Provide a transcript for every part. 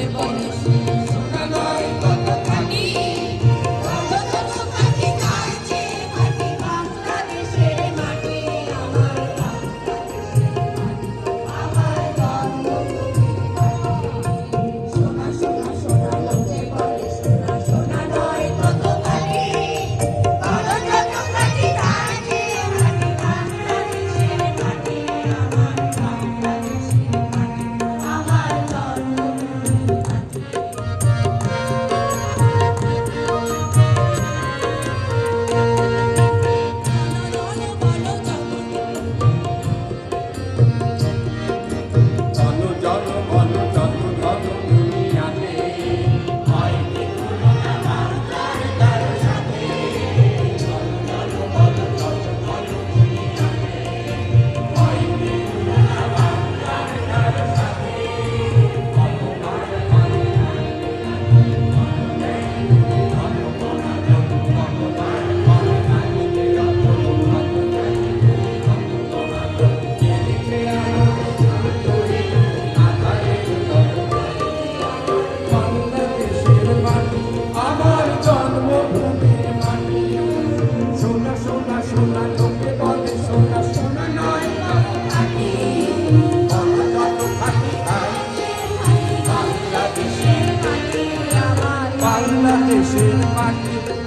জীবন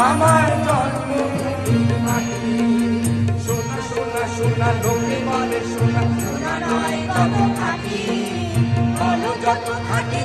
আমার জন্মভূমি মাটি সোনা সোনা সোনা লোকে বলে সোনা সোনা নয় তত খাটি বলো যত খাটি